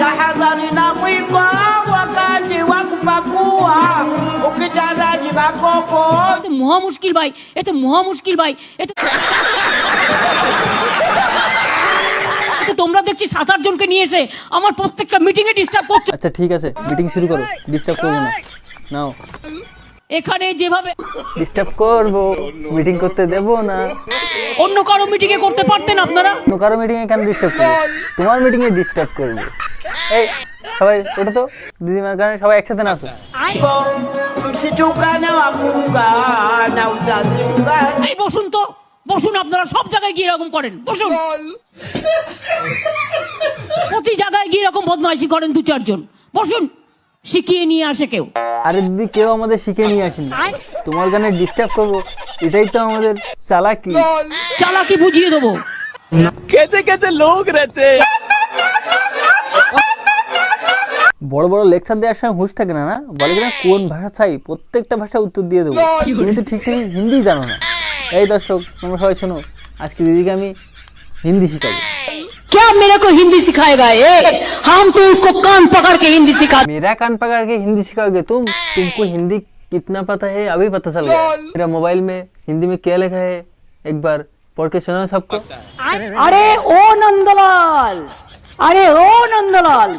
tahadhari na mwiko wakati wa kupakua. Ukitaraji এ তো মহা মুশকিল ভাই এ তো মহা মুশকিল ভাই এ তো এ তো তোমরা দেখছি সাত আট জনকে নিয়ে এসে আমার প্রত্যেকটা মিটিং এ ডিস্টার্ব করছ। আচ্ছা ঠিক আছে মিটিং শুরু করো ডিস্টার্ব করব না। নাও। এখানে যেভাবে ডিস্টার্ব করব মিটিং করতে দেবো না। অন্য কারও মিটিং এ করতে পারতেন আপনারা? অন্য কারও মিটিংয়ে কেন ডিস্টার্ব করব? তোমার মিটিংয়ে ডিস্টার্ব করব। এই সবাই ওটা তো? দিদিমার কারণে সবাই একসাথে নাচো। এই বসুন তো। বসুন আপনারা সব জায়গায় গিয়ে এরকম করেন। বসুন। প্রতি জায়গায় গিয়ে এরকম বদমাইশি করেন দু চারজন বসুন। শিখিয়ে নিয়ে আসে কেউ। আরে দিদি কেউ আমাদের শিখে নিয়ে আসেনি। তোমার গানে ডিস্টার্ব করব এটাই তো আমাদের চালাকি। চালাকি বুঝিয়ে দেবো। বড় বড় লেকচার দেওয়ার সময় হুঁশ থাকে না না? বলে কিনা কোন ভাষা চাই? প্রত্যেকটা ভাষা উত্তর দিয়ে দেবো। তুমি তো ঠিক ঠিক হিন্দি জানো না। এই দর্শক তোমরা সবাই শোনো আজকে দিদিকে আমি হিন্দি শিখাবো। क्या मेरे को हिंदी सिखाएगा ये? हम तो उसको कान पकड़ के हिंदी सिखा मेरा कान पकड़ के हिंदी सिखाओगे तुम? तुमको हिंदी कितना पता है? अभी पता चल गया। मेरा मोबाइल में हिंदी में क्या लिखा है? एक बार पढ़ के सुना सबको। अरे ओ नंदलाल। अरे ओ नंदलाल।